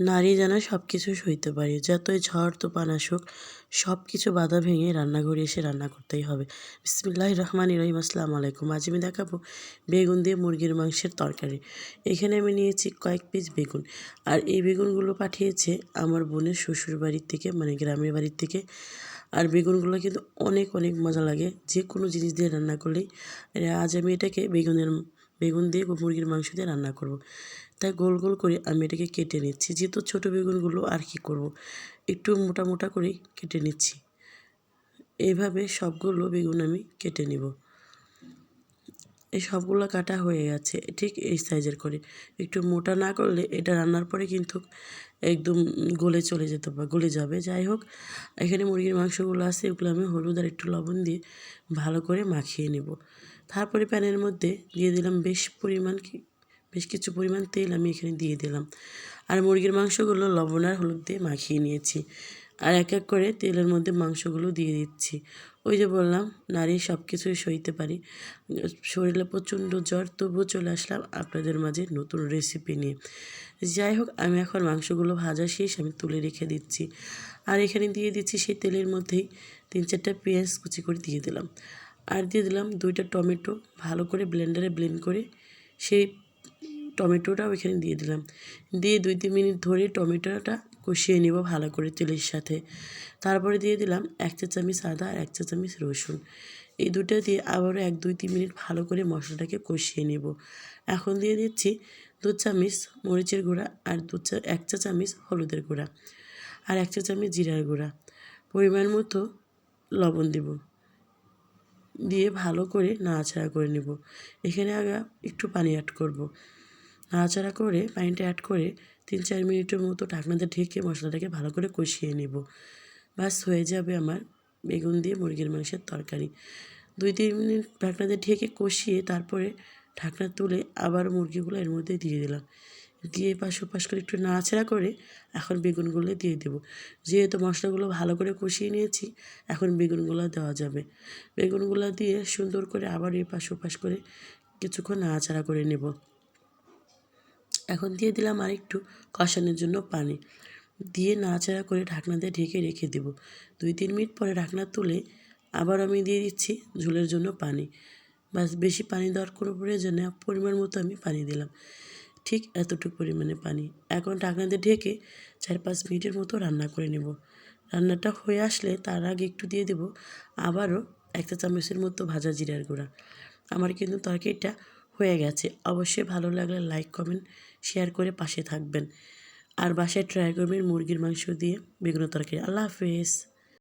নারী যেন সব কিছু সইতে পারে। যতই ঝড়, তুফান আসুক সব কিছু বাধা ভেঙে রান্নাঘরে এসে রান্না করতেই হবে। বিসমিল্লাহ রহমান রহিম, আসসালামু আলাইকুম। আজ আমি দেখাবো বেগুন দিয়ে মুরগির মাংসের তরকারি। এখানে আমি নিয়েছি কয়েক পিস বেগুন। আর এই বেগুনগুলো পাঠিয়েছে আমার বোনের শ্বশুর বাড়ির থেকে মানে গ্রামের বাড়ির থেকে। আর বেগুনগুলো কিন্তু অনেক অনেক মজা লাগে। যে কোনো জিনিস দিয়ে রান্না করলেই। আজ আমি এটাকে বেগুনের বেগুন দিয়ে মুরগির মাংস দিয়ে রান্না করব। তাই গোল গোল করে আমি এটাকে কেটে নিচ্ছি যেহেতু ছোটো বেগুনগুলো আর কি করব। একটু মোটা মোটা করেই কেটে নিচ্ছি এভাবে সবগুলো বেগুন আমি কেটে নিব এই সবগুলো কাটা হয়ে গেছে, ঠিক এই সাইজের করে। একটু মোটা না করলে এটা রান্নার পরে কিন্তু একদম গলে চলে যেতে পারে গলে যাবে। যাই হোক, এখানে মুরগির মাংসগুলো আছে, এগুলো আমি হলুদ আর একটু লবণ দিয়ে ভালো করে মাখিয়ে নেব। তারপরে প্যানের মধ্যে দিয়ে দিলাম বেশ পরিমাণ বেশ কিছু পরিমাণ তেল আমি এখানে দিয়ে দিলাম। আর মুরগির মাংসগুলো লবণ আর হলুদ দিয়ে মাখিয়ে নিয়েছি। আর এক এক করে তেলের মধ্যে মাংসগুলো দিয়ে দিচ্ছি। ওই যে বললাম, নারী সব কিছুই সইতে পারি। শরীরে প্রচণ্ড জ্বর, তবুও চলে আসলাম আপনাদের মাঝে নতুন রেসিপি নিয়ে। যাই হোক, আমি এখন মাংসগুলো ভাজা শেষ, আমি তুলে রেখে দিচ্ছি। আর এখানে দিয়ে দিচ্ছি সেই তেলের মধ্যেই তিন চারটা পেঁয়াজ কুচি করে দিয়ে দিলাম। আর দিয়ে দিলাম দুইটা টমেটো, ভালো করে ব্লেন্ডারে ব্লেন্ড করে সেই টমেটোটাও এখানে দিয়ে দিলাম। দিয়ে দুই, তিন মিনিট ধরে টমেটোটা কষিয়ে নেব ভালো করে তেলের সাথে। তারপরে দিয়ে দিলাম এক চা চামচ আদা আর এক চা চামচ রসুন। এই দুটো দিয়ে আবারও এক, দুই, তিন মিনিট ভালো করে মশলাটাকে কষিয়ে নেব। এখন দিয়ে দিচ্ছি দু চামচ মরিচের গুঁড়া আর দু চা, এক চা চামচ হলুদের গুঁড়া আর এক চা চামচ জিরার গুঁড়া। পরিমাণ মতো লবণ দেব। দিয়ে ভালো করে নাড়াচাড়া করে নেব। এখানে আগে একটু পানি অ্যাড করব। নাড়াচাড়া করে পানিটা অ্যাড করে তিন চার মিনিটের মতো ঢাকনাতে ঢেকে মশলাটাকে ভালো করে কষিয়ে নেব। বাস হয়ে যাবে আমার বেগুন দিয়ে মুরগির মাংসের তরকারি। দুই তিন মিনিট ঢাকনাতে ঢেকে কষিয়ে তারপরে ঢাকনা তুলে আবার মুরগিগুলো এর মধ্যে দিয়ে দিলাম। দিয়ে পাশ পাশ করে একটু নাড়াচাড়া করে এখন বেগুনগুলো দিয়ে দেবো। যেহেতু মশলাগুলো ভালো করে কষিয়ে নিয়েছি, এখন বেগুনগুলো দেওয়া যাবে। বেগুনগুলো দিয়ে সুন্দর করে আবার এই পাশ পাশ করে কিছুক্ষণ নাড়াচাড়া করে নেব। এখন দিয়ে দিলাম আর একটু কষানোর জন্য পানি। দিয়ে নাড়াচাড়া করে ঢাকনা দিয়ে ঢেকে রেখে দেব। দুই তিন মিনিট পরে ঢাকনা তুলে আবার আমি দিয়ে দিচ্ছি ঝোলের জন্য পানি। বাস বেশি পানি দেওয়ার কোনো প্রয়োজন নেই, পরিমাণ মতো আমি পানি দিলাম। ঠিক এতটুকু পরিমাণে পানি। এখন ঢাকনা দিয়ে ঢেকে চার পাঁচ মিনিটের মতো রান্না করে নেব। রান্নাটা হয়ে আসলে তার আগে একটু দিয়ে দেব আবারও একটা চামচের মতো ভাজা জিরার গুঁড়া। আমার কিন্তু তরকারিটা হয়ে গেছে। অবশ্যই ভালো লাগলে লাইক, কমেন্ট, শেয়ার করে পাশে থাকবেন। আর বাসায় ট্রাই করবেন মুরগির মাংস দিয়ে বেগুন তরকারি। আল্লাহ হাফেজ।